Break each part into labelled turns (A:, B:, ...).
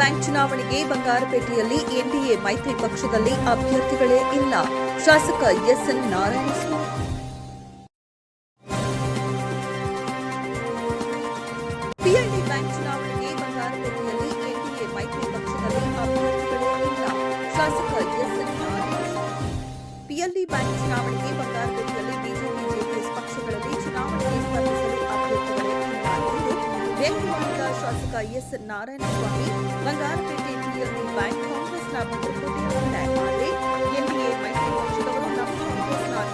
A: Bank ಚುನಾವಣೆಗೆ ಬಂಗಾರಪೇಟೆಯಲ್ಲಿ NDA ಮೈತ್ರಿ ಪಕ್ಷದಲ್ಲಿ ಅಭ್ಯರ್ಥಿಗಳೇ ಇಲ್ಲ. ಶಾಸಕ ಎಸ್ಎನ್ ನಾರಾಯಣಸ್ವಾಮಿ. ಪಿಎಲ್ಡಿ ಬ್ಯಾಂಕ್ ಚುನಾವಣೆಗೆ ಬಂಗಾರಪೇಟೆಯಲ್ಲಿ ಮೈತ್ರಿ ಪಕ್ಷದಲ್ಲಿ ಇಲ್ಲ. ಶಾಸಕ ಎಸ್ಎನ್ ನಾರಾಯಣಸ್ವಾಮಿ. ಪಿಎಲ್ಡಿ ಬ್ಯಾಂಕ್ ಚುನಾವಣೆಗೆ ಬಂಗಾರಪೇಟೆಯಲ್ಲಿ ಬಿಜೆಪಿ ಜೆಡಿಎಸ್ ಪಕ್ಷಗಳಲ್ಲಿ ಚುನಾವಣೆಗೆ ಇಲ್ಲ ಶಾಸಕ S Narayanaswamy Bangarapet PLD bank ಕಾಂಗ್ರೆಸ್ನ ಆದರೆ ಎನ್ಡಿಎ ಮೈತ್ರಿ ಪಕ್ಷದವರು ನಮ್ಮ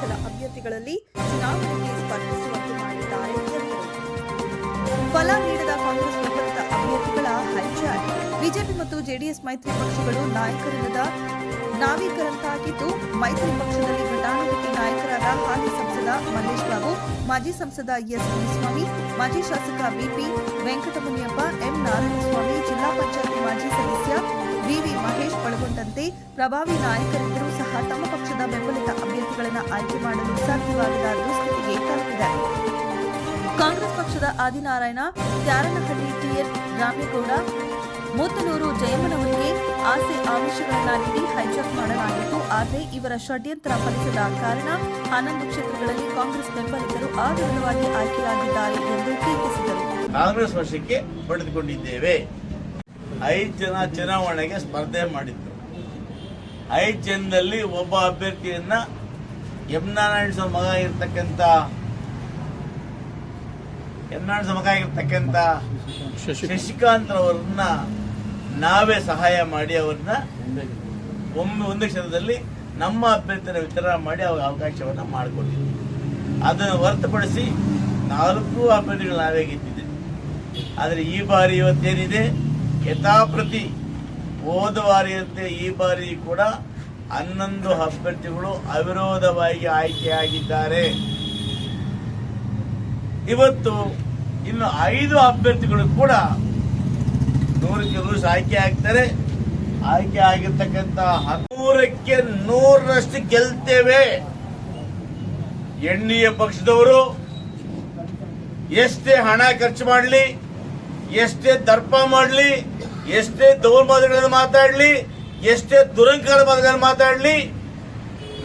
A: ಕೆಲ ಅಭ್ಯರ್ಥಿಗಳಲ್ಲಿ ಚುನಾವಣೆಗೆ ಸ್ಪರ್ಧಿಸುವಂತೆ ಮಾಡಿದ್ದಾರೆ ಫಲ ನೀಡದ ಕಾಂಗ್ರೆಸ್ ಬೆಂಬಲಿತ ಅಭ್ಯರ್ಥಿಗಳ ಹೈಜಾಕ್ ಬಿಜೆಪಿ ಮತ್ತು ಜೆಡಿಎಸ್ ಮೈತ್ರಿ ಪಕ್ಷಗಳು ನಾಯಕರಿಲ್ಲದ ನಾವೀಕರಂತಾಗಿದ್ದು ಮೈತ್ರಿ ಪಕ್ಷದಲ್ಲಿ ಘಟಾನುಘಟಿ ನಾಯಕರಾದ ಹಾಲಿ ಸಂಸದ ಮಲ್ಲೇಶ್ ಬಾಬು, ಮಾಜಿ ಸಂಸದ ಎಸ್ ಮುನಿಸ್ವಾಮಿ ಮಾಜಿ ಶಾಸಕ ಬಿಪಿ ವೆಂಕಟಮುನಿಯಪ್ಪ, ಎಂ ನಾರಾಯಣಸ್ವಾಮಿ, ಜಿಲ್ಲಾ ಪಂಚಾಯತ್ ಮಾಜಿ ಸದಸ್ಯ ವಿವಿ ಮಹೇಶ್ ಒಳಗೊಂಡಂತೆ ಪ್ರಭಾವಿ ನಾಯಕರಿದ್ದರೂ ಸಹ ತಮ್ಮ ಪಕ್ಷದ ಬೆಂಬಲಿತ ಅಭ್ಯರ್ಥಿಗಳನ್ನು ಆಯ್ಕೆ ಮಾಡಲು ಸಾಧ್ಯವಾಗದ ದುಸ್ಥಿತಿಗೆ ತಲುಪಿದೆ ಕಾಂಗ್ರೆಸ್ ಪಕ್ಷದ ಆದಿನಾರಾಯಣ ಕ್ಯಾರನಹಳ್ಳಿ ಟಿಎನ್ ರಾಮೇಗೌಡ ಮೂತನೂರು ಜಯಮ್ಮನವರಿಗೆ ಆಸೆ ಆಮಿಷಗಳನ್ನ ನೀಡಿ ಹೈಜಾಕ್ ಮಾಡಲಾಗಿತ್ತು. ಆದರೆ ಇವರ ಷಡ್ಯಂತ್ರ ಫಲಿಸದ ಕಾರಣ ಹನ್ನೊಂದು ಕ್ಷೇತ್ರಗಳಲ್ಲಿ ಕಾಂಗ್ರೆಸ್ ಬೆಂಬಲಿತರು ಅವಿರೋಧವಾಗಿ ಆಯ್ಕೆಯಾಗಿದ್ದಾರೆ ಎಂದು ಟೀಕಿಸಿದರು.
B: ಕಾಂಗ್ರೆಸ್ ವಶಕ್ಕೆ ಪಡೆದುಕೊಂಡಿದ್ದೇವೆ ಐದು ಜನ ಚುನಾವಣೆಗೆ ಸ್ಪರ್ಧೆ ಮಾಡಿದ್ರು. ಐದು ಜನದಲ್ಲಿ ಒಬ್ಬ ಅಭ್ಯರ್ಥಿಯನ್ನ ಯಮುನಾರಾಯಣ ಮಗ ಇರ್ತಕ್ಕಂಥ ಎಂ ಸಮಕಾಗಿರ್ತಕ್ಕಂಥ ಶಶಿಕಾಂತ್ ಅವರನ್ನ ನಾವೇ ಸಹಾಯ ಮಾಡಿ ಅವ್ರನ್ನ ಒಮ್ಮೆ ಒಂದು ಕ್ಷಣದಲ್ಲಿ ನಮ್ಮ ಅಭ್ಯರ್ಥಿನ ವಿಚಾರ ಮಾಡಿ ಅವ್ರ ಅವಕಾಶವನ್ನ ಮಾಡಿಕೊಟ್ಟಿದ್ವಿ ಅದನ್ನು ಹೊರತುಪಡಿಸಿ ನಾಲ್ಕು ಅಭ್ಯರ್ಥಿಗಳು ನಾವೇ ಗೆದ್ದಿದೆ ಆದರೆ ಈ ಬಾರಿ ಇವತ್ತೇನಿದೆ ಯಥಾಪ್ರತಿ ಹೋದ ಬಾರಿಯಂತೆ ಈ ಬಾರಿ ಕೂಡ ಹನ್ನೊಂದು ಅಭ್ಯರ್ಥಿಗಳು ಅವಿರೋಧವಾಗಿ ಆಯ್ಕೆಯಾಗಿದ್ದಾರೆ ಇವತ್ತು ಇನ್ನು ಐದು ಅಭ್ಯರ್ಥಿಗಳು ಕೂಡ ನೂರಕ್ಕೆ ನೂರು ಆಯ್ಕೆ ಆಗ್ತಾರೆ. ಆಯ್ಕೆ ಆಗಿರ್ತಕ್ಕಂಥ ನೂರಕ್ಕೆ ನೂರರಷ್ಟು ಗೆಲ್ತೇವೆ. ಎನ್ ಪಕ್ಷದವರು, ಎಷ್ಟೇ ಹಣ ಖರ್ಚು ಮಾಡಲಿ, ಎಷ್ಟೇ ದರ್ಪ ಮಾಡಲಿ, ಎಷ್ಟೇ ದೌರ್ಮಾದಗಳನ್ನು ಮಾತಾಡಲಿ, ಎಷ್ಟೇ ದುರಂಕಾರ ಮಾತುಗಳನ್ನು ಮಾತಾಡಲಿ,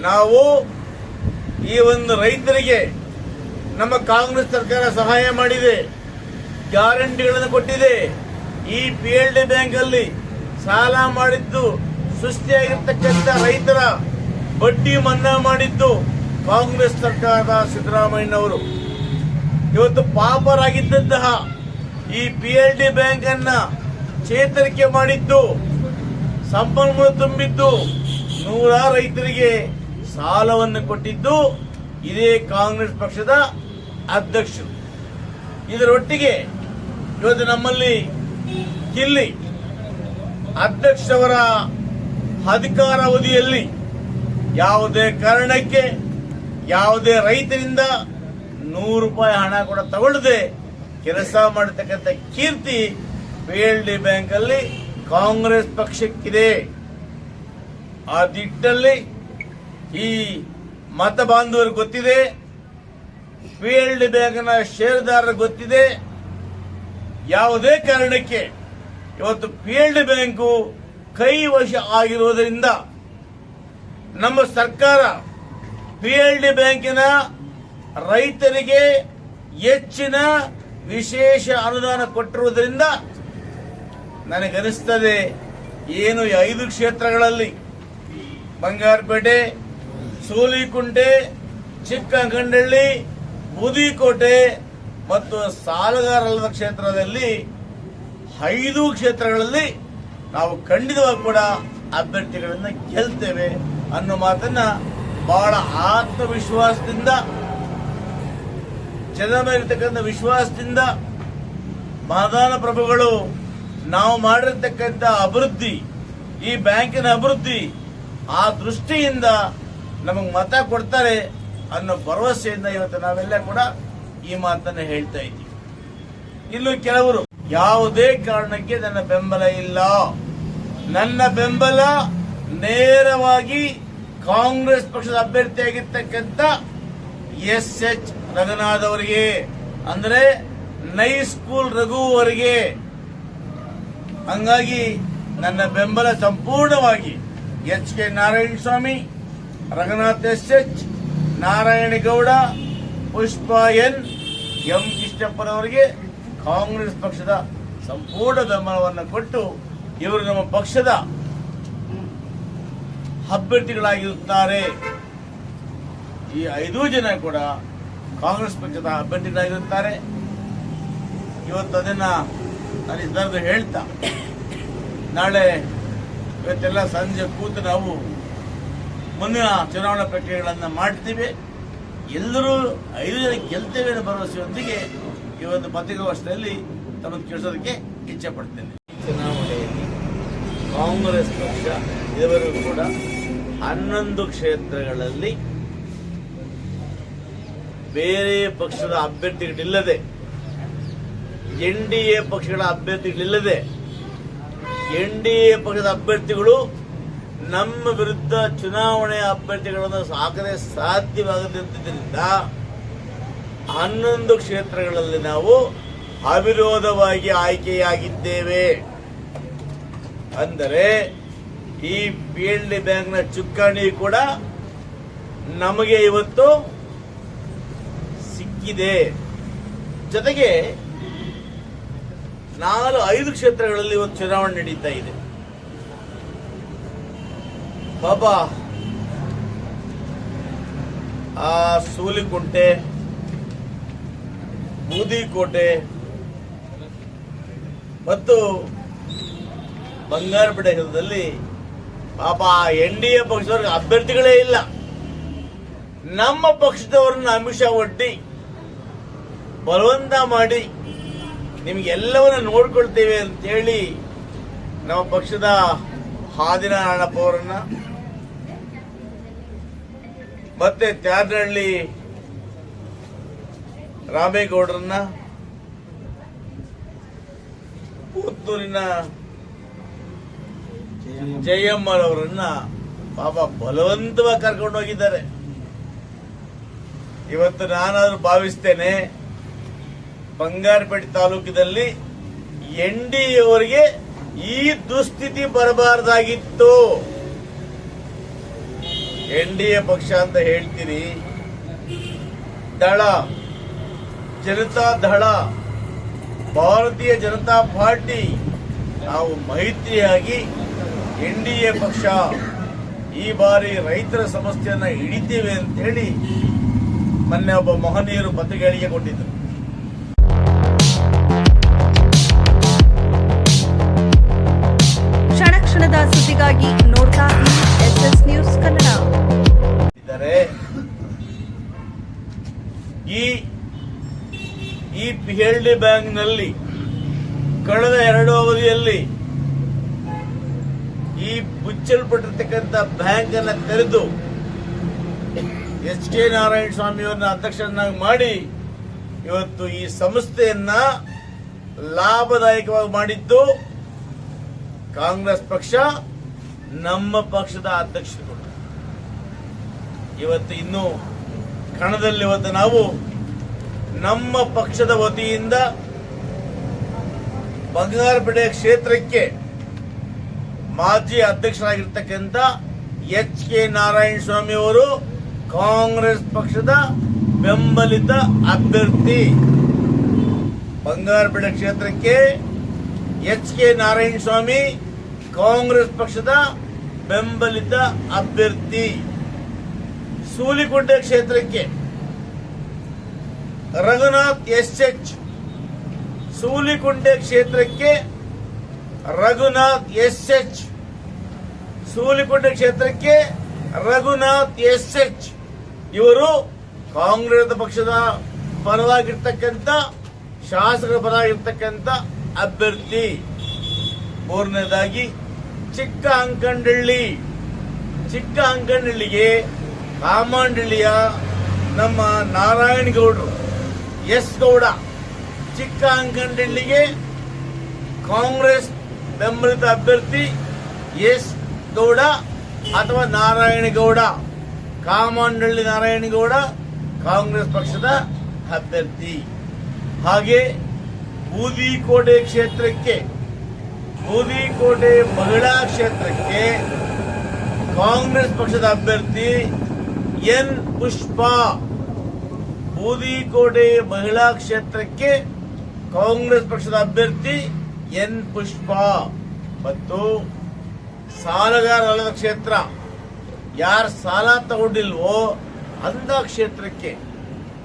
B: ನಾವು ಈ ಒಂದು ರೈತರಿಗೆ ನಮ್ಮ ಕಾಂಗ್ರೆಸ್ ಸರ್ಕಾರ ಸಹಾಯ ಮಾಡಿದೆ, ಗ್ಯಾರಂಟಿಗಳನ್ನು ಕೊಟ್ಟಿದೆ. ಈ ಪಿ ಎಲ್ ಡಿ ಬ್ಯಾಂಕ್ ಅಲ್ಲಿ ಸಾಲ ಮಾಡಿದ್ದು ಸುಸ್ತಿಯಾಗಿರ್ತಕ್ಕಂಥ ರೈತರ ಬಡ್ಡಿ ಮನ್ನಾ ಮಾಡಿದ್ದು ಕಾಂಗ್ರೆಸ್ ಸರ್ಕಾರದ ಸಿದ್ದರಾಮಯ್ಯನವರು. ಇವತ್ತು ಪಾಪರಾಗಿದ್ದಂತಹ ಈ ಪಿ ಎಲ್ ಡಿ ಬ್ಯಾಂಕ್ ಅನ್ನ ಚೇತರಿಕೆ ಮಾಡಿದ್ದು, ಸಂಪನ್ಮೂಲ ತುಂಬಿದ್ದು ನೂರಾರು ರೈತರಿಗೆ ಸಾಲವನ್ನು ಕೊಟ್ಟಿದ್ದು ಇದೇ ಕಾಂಗ್ರೆಸ್ ಪಕ್ಷದ ಅಧ್ಯಕ್ಷರು. ಇದರೊಟ್ಟಿಗೆ ಇವತ್ತು ನಮ್ಮಲ್ಲಿ ಇಲ್ಲಿ ಅಧ್ಯಕ್ಷರವರ ಅಧಿಕಾರಾವಧಿಯಲ್ಲಿ ಯಾವುದೇ ಕಾರಣಕ್ಕೆ ಯಾವುದೇ ರೈತರಿಂದ ನೂರು ರೂಪಾಯಿ ಹಣ ಕೂಡ ತಗೊಳ್ಳದೆ ಕೆಲಸ ಮಾಡತಕ್ಕಂಥ ಕೀರ್ತಿ ಪಿ ಎಲ್ ಡಿ ಬ್ಯಾಂಕಲ್ಲಿ ಕಾಂಗ್ರೆಸ್ ಪಕ್ಷಕ್ಕಿದೆ. ಆ ದಿಟ್ಟಲ್ಲಿ ಈ ಮತ ಬಾಂಧವರು ಗೊತ್ತಿದೆ. ಪಿ ಎಲ್ ಡಿ ಬ್ಯಾಂಕ್ನ ಷೇರುದಾರರು ಗೊತ್ತಿದೆ. ಯಾವುದೇ ಕಾರಣಕ್ಕೆ ಇವತ್ತು ಪಿ ಎಲ್ ಡಿ ಬ್ಯಾಂಕು ಕೈ ವಶ ಆಗಿರುವುದರಿಂದ ನಮ್ಮ ಸರ್ಕಾರ ಪಿ ಎಲ್ ಡಿ ಬ್ಯಾಂಕಿನ ರೈತರಿಗೆ ಹೆಚ್ಚಿನ ವಿಶೇಷ ಅನುದಾನ ಕೊಟ್ಟಿರುವುದರಿಂದ ನನಗನಿಸ್ತದೆ ಏನು ಐದು ಕ್ಷೇತ್ರಗಳಲ್ಲಿ ಬಂಗಾರಪೇಟೆ ಸೂಲಿಕುಂಟೆ, ಚಿಕ್ಕಗಂಡಳ್ಳಿ, ಬೂದಿಕೋಟೆ ಮತ್ತು ಸಾಲಗಾರಲ್ಲದ ಕ್ಷೇತ್ರದಲ್ಲಿ ಐದು ಕ್ಷೇತ್ರಗಳಲ್ಲಿ ನಾವು ಖಂಡಿತವಾಗಿ ಕೂಡ ಅಭ್ಯರ್ಥಿಗಳನ್ನು ಗೆಲ್ತೇವೆ ಅನ್ನೋ ಮಾತನ್ನ ಬಹಳ ಆತ್ಮವಿಶ್ವಾಸದಿಂದ ಜನರ ಮೇಲಿರ್ತಕ್ಕಂಥ ವಿಶ್ವಾಸದಿಂದ ಮತದಾನ ಪ್ರಭುಗಳು ನಾವು ಮಾಡಿರ್ತಕ್ಕಂಥ ಅಭಿವೃದ್ಧಿ, ಈ ಬ್ಯಾಂಕಿನ ಅಭಿವೃದ್ಧಿ ಆ ದೃಷ್ಟಿಯಿಂದ ನಮಗೆ ಮತ ಕೊಡ್ತಾರೆ ಅನ್ನೋ ಭರವಸೆಯಿಂದ ಇವತ್ತು ನಾವೆಲ್ಲ ಕೂಡ ಈ ಮಾತನ್ನ ಹೇಳ್ತಾ ಇದ್ದೀವಿ. ಇಲ್ಲೂ ಕೆಲವರು, ಯಾವುದೇ ಕಾರಣಕ್ಕೆ ನನ್ನ ಬೆಂಬಲ ಇಲ್ಲ. ನನ್ನ ಬೆಂಬಲ ನೇರವಾಗಿ ಕಾಂಗ್ರೆಸ್ ಪಕ್ಷದ ಅಭ್ಯರ್ಥಿಯಾಗಿರ್ತಕ್ಕಂಥ ಎಸ್ ಎಚ್ ರಘುನಾಥ್ ಅವರಿಗೆ, ಅಂದ್ರೆ ನೈ ಸ್ಕೂಲ್ ರಘು ಅವರಿಗೆ. ಹಂಗಾಗಿ ನನ್ನ ಬೆಂಬಲ ಸಂಪೂರ್ಣವಾಗಿ H K Narayana Swamy Raghunath S H Narayanagowda Pushpa N, M ಕೃಷ್ಣಪ್ಪನವರಿಗೆ Congress ಪಕ್ಷದ ಸಂಪೂರ್ಣ ಬೆಂಬಲವನ್ನು ಕೊಟ್ಟು ಇವರು ನಮ್ಮ ಪಕ್ಷದ ಅಭ್ಯರ್ಥಿಗಳಾಗಿರುತ್ತಾರೆ. ಈ ಐದೂ ಜನ ಕೂಡ ಕಾಂಗ್ರೆಸ್ ಪಕ್ಷದ ಅಭ್ಯರ್ಥಿಗಳಾಗಿರುತ್ತಾರೆ. ಇವತ್ತು ಅದನ್ನು ನಾನು ಇದ್ದದ್ದು ಹೇಳ್ತಾ, ನಾಳೆ ಇವತ್ತೆಲ್ಲ ಸಂಜೆ ಕೂತು ನಾವು ಮುಂದಿನ ಚುನಾವಣಾ ಪ್ರಕ್ರಿಯೆಗಳನ್ನು ಮಾಡ್ತೀವಿ. ಎಲ್ಲರೂ ಐದು ಜನ ಗೆಲ್ತೇವೆ ಅನ್ನೋ ಭರವಸೆಯೊಂದಿಗೆ ಈ ಒಂದು ಪತ್ರಿಕಾಗೋಷ್ಠಿಯಲ್ಲಿ ತಮ್ಮನ್ನು ಕೇಳಿಸೋದಕ್ಕೆ ಇಚ್ಛೆ ಪಡ್ತೇನೆ. ಚುನಾವಣೆಯಲ್ಲಿ ಕಾಂಗ್ರೆಸ್ ಪಕ್ಷ ಇದುವರೆಗೂ ಕೂಡ ಹನ್ನೊಂದು ಕ್ಷೇತ್ರಗಳಲ್ಲಿ ಬೇರೆ ಪಕ್ಷದ ಅಭ್ಯರ್ಥಿಗಳಿಲ್ಲದೆ, ಎನ್ ಡಿ ಎ ಪಕ್ಷಗಳ ಅಭ್ಯರ್ಥಿಗಳಿಲ್ಲದೆ, ಎನ್ ಡಿ ಎ ಪಕ್ಷದ ಅಭ್ಯರ್ಥಿಗಳು ನಮ್ಮ ವಿರುದ್ಧ ಚುನಾವಣೆ ಅಭ್ಯರ್ಥಿಗಳನ್ನು ಸಾಕದೆ ಸಾಧ್ಯವಾಗದಿದ್ದರಿಂದ ಹನ್ನೊಂದು ಕ್ಷೇತ್ರಗಳಲ್ಲಿ ನಾವು ಅವಿರೋಧವಾಗಿ ಆಯ್ಕೆಯಾಗಿದ್ದೇವೆ. ಅಂದರೆ ಈ ಪಿ ಎಲ್ ಡಿ ಬ್ಯಾಂಕ್ನ ಚುಕ್ಕಾಣಿ ಕೂಡ ನಮಗೆ ಇವತ್ತು ಸಿಕ್ಕಿದೆ. ಜೊತೆಗೆ ನಾಲ್ಕು ಐದು ಕ್ಷೇತ್ರಗಳಲ್ಲಿ ಇವತ್ತು ಚುನಾವಣೆ ನಡೀತಾ ಇದೆ. ಪಾಪ ಆ ಸೂಲಿಕುಂಟೆ, ಬೂದಿಕೋಟೆ ಮತ್ತು ಬಂಗಾರಪೇಟೆದಲ್ಲಿ ಪಾಪ ಎನ್ ಡಿ ಎ ಪಕ್ಷದವ್ರಿಗೆ ಅಭ್ಯರ್ಥಿಗಳೇ ಇಲ್ಲ. ನಮ್ಮ ಪಕ್ಷದವರನ್ನ ಅಮಿಷ ಒಡ್ಡಿ ಬಲವಂತ ಮಾಡಿ ನಿಮ್ಗೆಲ್ಲವನ್ನ ನೋಡ್ಕೊಳ್ತೇವೆ ಅಂತೇಳಿ ನಮ್ಮ ಪಕ್ಷದ ಹಾದಿನಾರಾಯಣಪ್ಪ ಅವರನ್ನ ಮತ್ತೆ ತ್ಯಾರನಹಳ್ಳಿ ರಾಮೇಗೌಡರನ್ನ ಪುತ್ತೂರಿನ ಜಯಮ್ಮರವರನ್ನ ಪಾಪ ಬಲವಂತವಾಗಿ ಕರ್ಕೊಂಡು ಹೋಗಿದ್ದಾರೆ. ಇವತ್ತು ನಾನಾದ್ರೂ ಭಾವಿಸ್ತೇನೆ ಬಂಗಾರಪೇಟೆ ತಾಲೂಕಿನಲ್ಲಿ ಎನ್ ಡಿ ಅವರಿಗೆ ಈ ದುಸ್ಥಿತಿ ಬರಬಾರ್ದಾಗಿತ್ತು. ಎನ್ ಡಿ ಎ ಪಕ್ಷ ಅಂತ ಹೇಳ್ತೀರಿ. ದಳ, ಜನತಾ ದಳ, ಭಾರತೀಯ ಜನತಾ ಪಾರ್ಟಿ, ನಾವು ಮೈತ್ರಿಯಾಗಿ ಎನ್ ಡಿ ಎ ಪಕ್ಷ ಈ ಬಾರಿ ರೈತರ ಸಮಸ್ಯೆಯನ್ನು ಹಿಡಿತೀವಿ ಅಂತ ಹೇಳಿ ಮೊನ್ನೆ ಒಬ್ಬ ಮಹನೀಯರು ಪತ್ರಿಕೆಗಳಿಗೆ ಕೊಟ್ಟಿದ್ದರು ಪಿ ಎಲ್ ಡಿ ಬ್ಯಾಂಕ್ನಲ್ಲಿ ಕಳೆದ ಎರಡು ಅವಧಿಯಲ್ಲಿ ಈ ಮುಚ್ಚಲ್ಪಟ್ಟಿರ್ತಕ್ಕಂಥ ಬ್ಯಾಂಕ್ ಅನ್ನ ತೆರೆದು ಎಚ್ ಕೆ ನಾರಾಯಣ ಸ್ವಾಮಿಯವರನ್ನ ಅಧ್ಯಕ್ಷರನ್ನಾಗಿ ಮಾಡಿ ಇವತ್ತು ಈ ಸಂಸ್ಥೆಯನ್ನ ಲಾಭದಾಯಕವಾಗಿ ಮಾಡಿದ್ದು ಕಾಂಗ್ರೆಸ್ ಪಕ್ಷ, ನಮ್ಮ ಪಕ್ಷದ ಅಧ್ಯಕ್ಷರುಗಳು. ಇವತ್ತು ಇನ್ನು ಕಣದಲ್ಲಿ ಇವತ್ತು ನಾವು ನಮ್ಮ ಪಕ್ಷದ ವತಿಯಿಂದ ಬಂಗಾರಪೇಟೆ ಕ್ಷೇತ್ರಕ್ಕೆ ಮಾಜಿ ಅಧ್ಯಕ್ಷರಾಗಿರ್ತಕ್ಕಂಥ ಎಚ್ ಕೆ ನಾರಾಯಣ ಸ್ವಾಮಿ ಅವರು ಕಾಂಗ್ರೆಸ್ ಪಕ್ಷದ ಬೆಂಬಲಿತ ಅಭ್ಯರ್ಥಿ. ಬಂಗಾರಪೇಟೆ ಕ್ಷೇತ್ರಕ್ಕೆ ಎಚ್ ಕೆ ನಾರಾಯಣ ಸ್ವಾಮಿ ಕಾಂಗ್ರೆಸ್ ಪಕ್ಷದ ಬೆಂಬಲಿತ ಅಭ್ಯರ್ಥಿ. ಸೂಲಿಗುಡ್ಡ ಕ್ಷೇತ್ರಕ್ಕೆ ರಘುನಾಥ್ ಎಸ್ ಎಚ್ ಸೂಲಿಕುಂಟೆ ಕ್ಷೇತ್ರಕ್ಕೆ ರಘುನಾಥ್ ಎಸ್ ಎಚ್ ಸೂಲಿಕುಂಟೆ ಕ್ಷೇತ್ರಕ್ಕೆ ರಘುನಾಥ್ ಎಸ್ ಎಚ್ ಇವರು ಕಾಂಗ್ರೆಸ್ ಪಕ್ಷದ ಪರವಾಗಿರ್ತಕ್ಕಂಥ ಶಾಸಕರ ಪರವಾಗಿರ್ತಕ್ಕಂಥ ಅಭ್ಯರ್ಥಿ. ಮೂರನೇದಾಗಿ ಚಿಕ್ಕ ಅಂಕಂಡಳ್ಳಿ ಚಿಕ್ಕ ಅಂಕಂಡಳ್ಳಿಗೆ ಕಾಮಾಂಡಳ್ಳಿಯ ನಮ್ಮ ನಾರಾಯಣ ಗೌಡರು ಎಸ್ ಗೌಡ ಚಿಕ್ಕ ಅಂಕನಹಳ್ಳಿಗೆ ಕಾಂಗ್ರೆಸ್ ಬೆಂಬಲಿತ ಅಭ್ಯರ್ಥಿ ಎಸ್ ಗೌಡ ಅಥವಾ ನಾರಾಯಣಗೌಡ ಕಾಮಂಡಳ್ಳಿ ನಾರಾಯಣಗೌಡ ನಾರಾಯಣ ಗೌಡ ಕಾಂಗ್ರೆಸ್ ಪಕ್ಷದ ಅಭ್ಯರ್ಥಿ. ಹಾಗೆ ಬೂದಿಕೋಟೆ ಕ್ಷೇತ್ರಕ್ಕೆ, ಬೂದಿಕೋಟೆ ಮಹಿಳಾ ಕ್ಷೇತ್ರಕ್ಕೆ ಕಾಂಗ್ರೆಸ್ ಪಕ್ಷದ ಅಭ್ಯರ್ಥಿ ಎನ್. ಪುಷ್ಪಾ. ಬೂದಿಕೋಟೆ ಮಹಿಳಾ ಕ್ಷೇತ್ರಕ್ಕೆ ಕಾಂಗ್ರೆಸ್ ಪಕ್ಷದ ಅಭ್ಯರ್ಥಿ ಎನ್ ಪುಷ್ಪಾ. ಮತ್ತು ಸಾಲಗಾರ ಕ್ಷೇತ್ರ, ಯಾರು ಸಾಲ ತಗೊಂಡಿಲ್ವೋ ಅಂಥ ಕ್ಷೇತ್ರಕ್ಕೆ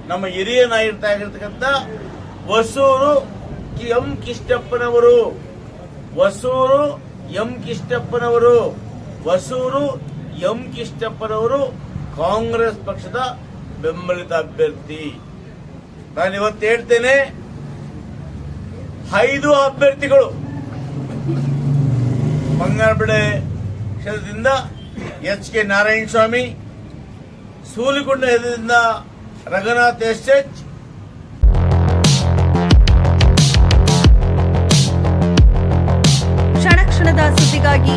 B: ನಮ್ಮ ಹಿರಿಯ ನಾಯಕರಾಗಿರ್ತಕ್ಕಂಥ ಹೊಸೂರು ಎಂ ಕಿಷ್ಟಪ್ಪನವರು, ಹೊಸೂರು ಎಂ ಕಿಷ್ಟಪ್ಪನವರು, ಹೊಸೂರು ಎಂ ಕಿಷ್ಟಪ್ಪನವರು ಕಾಂಗ್ರೆಸ್ ಪಕ್ಷದ ಬೆಂಬಲಿತ ಅಭ್ಯರ್ಥಿ. ನಾನು ಇವತ್ತು ಹೇಳ್ತೇನೆ, ಐದು ಅಭ್ಯರ್ಥಿಗಳು ಬಂಗಾರಪೇಟೆ ಕ್ಷೇತ್ರದಿಂದ ಎಚ್ ಕೆ ನಾರಾಯಣ ಸ್ವಾಮಿ ಸೂಲಿಕೊಂಡ ಕ್ಷೇತ್ರದಿಂದ ರಘುನಾಥ್ ಎಸ್ ಎಚ್
A: ಕ್ಷಣ ಕ್ಷಣದ ಸುದ್ದಿಗಾಗಿ